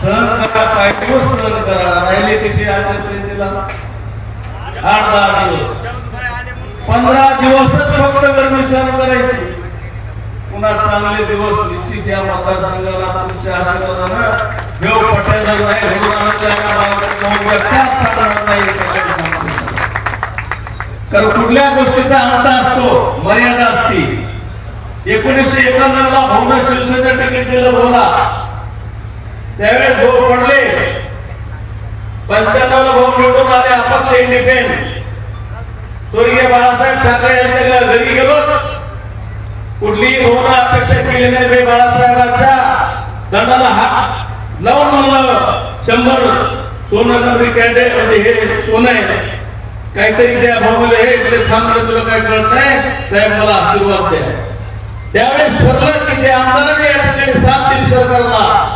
सहन करा काय दिवस सहन करा. राहिले किती आचारसंहितेला आठ दहा दिवस. पंधरा दिवसच फक्त गरमी सहन करायची. पुन्हा चांगले दिवस निश्चित या मतदारसंघाला तुमच्या आशीर्वादानं. देव पटायला नाही घडून कुठल्या गोष्टीचा अंत असतो? मर्यादा असते. एकोणीसशे एकावन्न ला भाऊना शिवसेना तिकीट दिलं भाऊला त्यावेळेस भाऊ पडले. पंच्याण्णव ला भाऊ निवडून आले अपक्ष इंडिपेंड स्वर्गीय बाळासाहेब ठाकरे यांच्या घरी गेलो. कुठलीही भावना अपेक्षा केली नाही बाळासाहेबांच्या. दंडाला हात लावून म्हणलं शंभर सोनं नगरी कॅन्डेट म्हणजे हे सोनं आहे. काहीतरी द्या भाऊला हे इकडे थांबलं तुला काय कळत नाही? साहेब मला आशीर्वाद द्या. त्यावेळेस ठरलं की जे आमदारांनी या ठिकाणी साथ दिली सरकारला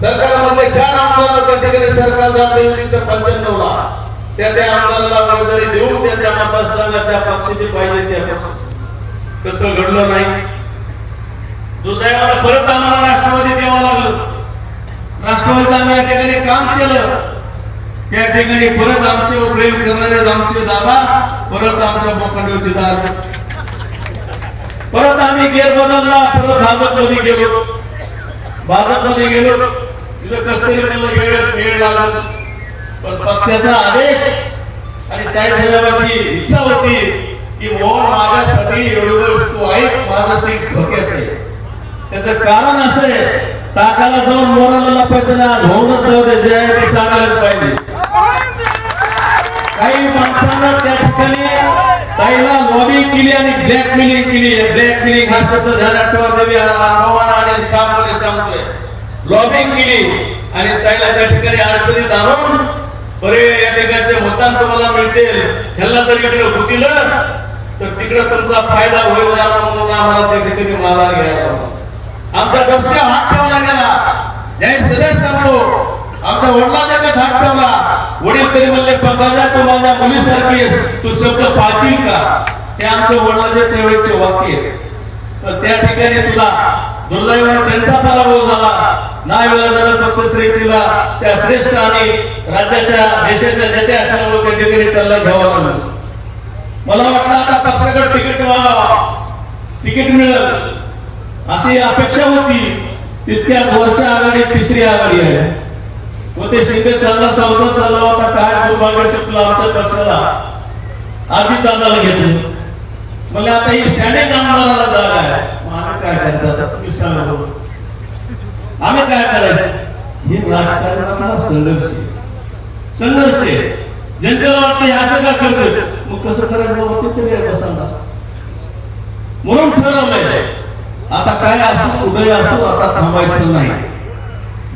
सरकारमधले चार आमदार त्या ठिकाणी सरकार जाते एकोणीसशे पंच्याण्णव ला त्या त्या आमदाराला उमेदवारी देऊ त्या त्या मतदारसंघाच्या पक्षाची पाहिजे त्या पक्षाची. तसं घडलं नाही. दुर्दैवाला परत आम्हाला राष्ट्रवादी द्यावं लागलं. राष्ट्रवादीत आम्ही या ठिकाणी काम केलं. त्या ठिकाणी परत आमच्यावर प्रेम करणारे आमचे दादा परत आमच्या बोकांडवचे दादा परत आम्ही गेर बदलला परत भाजपमध्ये गेलो. भाजपमध्ये गेलो. तिथं कस तरी मला वेळ वेळ लागला पण पक्षाचा आदेश आणि त्या जनाबाची इच्छा होती की हो माझ्यासाठी एवढी तू आहे माझा सीट धोक्यात आहे. त्याचं कारण असं आहे ताकाला जाऊन मोराला लपायचं ना होऊनच जाऊ दे जे आहे ते सांगायलाच पाहिजे. काही माणसांना त्या ठिकाणी ताईला लॉबिंग केली आणि ब्लॅकमेलिंग केली. ब्लॅकमेलिंग हा शब्द ध्यानात ठेवा देवी आणि ठामपणे सांगतोय लॉबिंग केली. आणि त्याला त्या ठिकाणी अडचणीत आणून बरे या ठिकाणचे मतदान तुम्हाला मिळतील ह्याला जर इकडे होतील तर तिकडे तुमचा फायदा होईल ना म्हणून आम्हाला त्या ठिकाणी मला घ्यायला आमचा आमच्या हात ठेवला गेला. जय सदैव सांगतो आमच्या वडिलांना हात ठेवला. वडील तरी म्हणले पंकजा तू माझ्या मुलीसारखी तू शब्द पाचील का? हे आमच्या वडिलांचे त्यावेळेचे वाक्य आहे. तर त्या ठिकाणी सुद्धा दुर्दैवाने त्यांचा पराभव झाला. नाविलाजानं पक्ष श्रेष्ठीला त्या श्रेष्ठ आणि राज्याच्या देशाच्या नेते असल्यामुळे त्या ठिकाणी त्याला घ्यावं लागलं. मला वाटलं आता पक्षाकडे तिकीट तिकीट मिळेल. अशी अपेक्षा होती. तितक्या वरच्या आघाडी तिसरी आघाडी आहे. व ते शिंदे चालला संसद चालला होता काय दुर्भाग्य सुटलं आमच्या पक्षाला. आधी दादाला घेतलं. म्हणजे आता ही स्टँडिंग आमदाराला जागा आहे. मग आम्ही काय करायचं? तुम्ही सांगा आम्ही काय करायचं हे राजकारणाचा संघर्ष संघर्ष जनतेला वाटतं हे असं का करतात मग कसं करायचं बाबा? ते तरी एकदा सांगा म्हणून ठरवलंय. आता काय असो उदय असो आता थांबायचं नाही.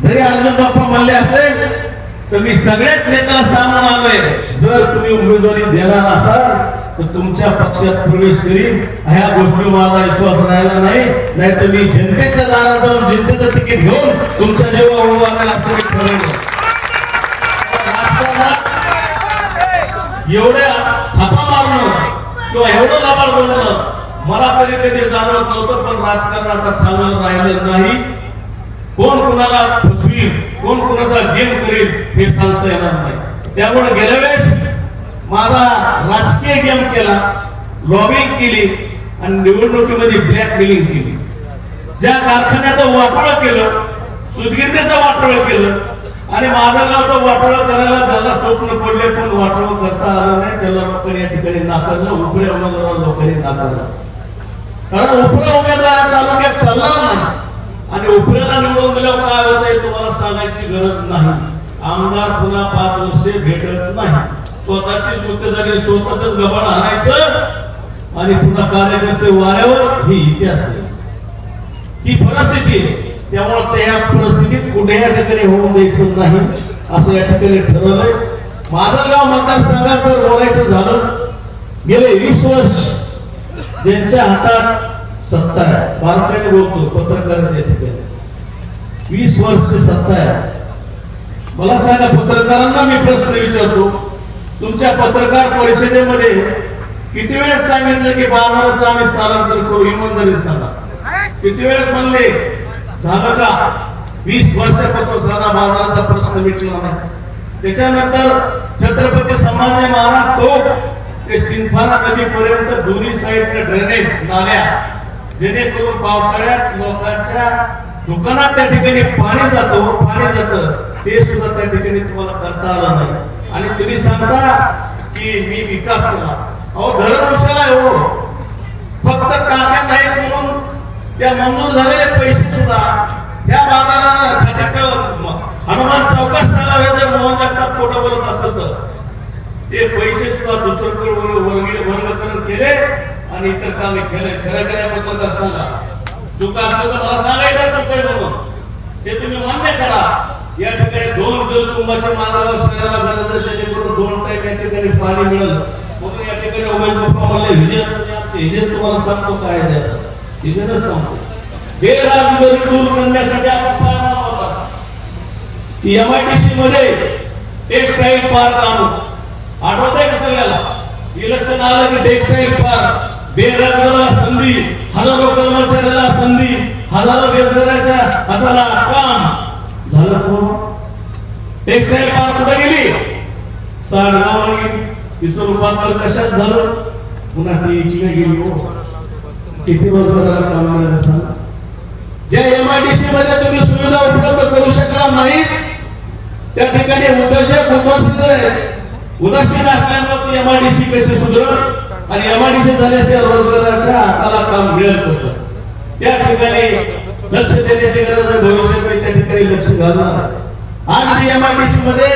जरी अर्जुन बाप्पा म्हणले असले तर मी सगळ्याच नेत्याला सांगून आलोय जर तुम्ही उमेदवारी देणार असाल तर तुमच्या पक्षात प्रवेश करीन. ह्या गोष्टी माझा विश्वास राहिला नाही. नाही तर मी जनतेच्या दारात जाऊन जनतेचं तिकीट घेऊन तुमच्या जेव्हा उभा असं मी ठरवलं. एवढ्या थापा मारणं किंवा एवढं लाभाड बोलणं मला तरी कधी जाणवत नव्हतं पण राजकारण आता चांगलं राहिलं नाही. कोण कुणाला फसवील कोण कुणाचा गेम करेल हे सांगता येणार नाही. त्यामुळे गेल्या वेळेस माझा राजकीय गेम केला लॉबिंग केली आणि निवडणुकीमध्ये ब्लॅकमेलिंग केली. ज्या कारखान्याचं वाटोळं केलं सुदगिरणीचं वाटोळं केलं आणि माझा गावचं वाटोळं करायला ज्याला स्वप्न पडले पण वाटोळं करता आलं नाही. त्याला लोकांनी या ठिकाणी नाकारलं उपरे उमेदवार लोकांनी नाकारलं. कारण उपरा उमेदवार तालुक्यात चालणार नाही. आणि उपऱ्याला निवडून दिल्यावर काय होत तुम्हाला सांगायची गरज नाही. आमदार पुन्हा पाच वर्षे भेटत नाही. स्वतःचीच गुत्तेदारी स्वतःच गबाड आणायचं. आणि पुन्हा कार्यकर्ते वाऱ्यावर ही इतिहास आहे. ही परिस्थिती आहे. त्यामुळे त्या परिस्थितीत कुठे या ठिकाणी होऊन द्यायचं नाही असं या ठिकाणी ठरवलंय. माझं गाव मतदारसंघात जर बोलायचं झालं गेले वीस वर्ष ज्यांच्या हातात सत्ता आहे. बारकाईने बोलतो पत्रकारांच्या ठिकाणी. वीस वर्ष सत्ता आहे. मला सांगा पत्रकारांना मी प्रश्न विचारतो. तुमच्या पत्रकार परिषदेमध्ये किती वेळेस सांगितलं की बाजाराचं आम्ही स्थलांतर करू? इमानदारी सांगा. किती वेळेस म्हणले? झालं का? वीस वर्षापासून साधा बाजाराचा प्रश्न मिटला नाही. त्याच्यानंतर छत्रपती संभाजी महाराज चौक ते सिंफाना नदीपर्यंत दोन्ही साईडने ड्रेनेज नाल्या जेणेकरून पावसाळ्यात लोकांच्या दुकानात त्या ठिकाणी पाणी जातं पाणी जातं. ते सुद्धा त्या ठिकाणी तुम्हाला करता आलं नाही. आणि तुम्ही सांगता की मी विकास केला. अहो धरण उशाला आहे हो. फक्त टाक्या नाहीत म्हणून त्या मंजूर झालेले पैसे सुद्धा त्या बाजारानं हनुमान चौकात सांगावे जर मोहन जगताप खोटं बोलत असेल तर. ते पैसे सुद्धा दुसरं वर्ग वर्गीकरण केले आणि इतर कामे केले. खरं केल्याबद्दल जर सांगा. चुका असेल तर मला सांगायचं चुक म्हणून. ते तुम्ही मान्य करा. या ठिकाणी दोन कुटुंबाच्या मानाला सगळ्याला गरज आहे जेणेकरून दोन टाईम या ठिकाणी पाणी मिळेल. म्हणून या ठिकाणी उमेश बाप्पा म्हणले विजय विजय तुम्हाला सांगतो काय द्या विजयच सांगतो. बेराजगारी दूर करण्यासाठी आपण पाहिला होता की एमआयडीसी मध्ये टेक्सटाईल पार्क आणू आठवत आहे का सगळ्याला? इलेक्शन आलं की टेक्सटाईल पार्क बेरोजगाराला संधी हजारो कर्मचाऱ्याला संधी हजारो बेरोजगाराच्या हाताला काम. झालं एक नाही पार कुठे गेली? साडगावला गेली तिचं रूपांतर कशात झालं? पुन्हा ती इटली गेली हो. किती रोजगाराला काम मिळालं सांग? ज्या एमआयडीसी मध्ये तुम्ही सुविधा उपलब्ध करू शकला नाही त्या ठिकाणी उद्योजक उदासीन उदासीन असल्यामुळे ती एमआयडीसी कशी सुधरल आणि एमआयडीसी झाल्याशिवाय रोजगाराच्या हाताला काम मिळेल कसं? त्या ठिकाणी लक्ष देण्याची गरज आहे. भविष्यात त्या ठिकाणी लक्ष घालणार आहे. आज एमआयडीसी मध्ये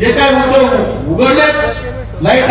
जे काय उद्योग उघडलेत लाइट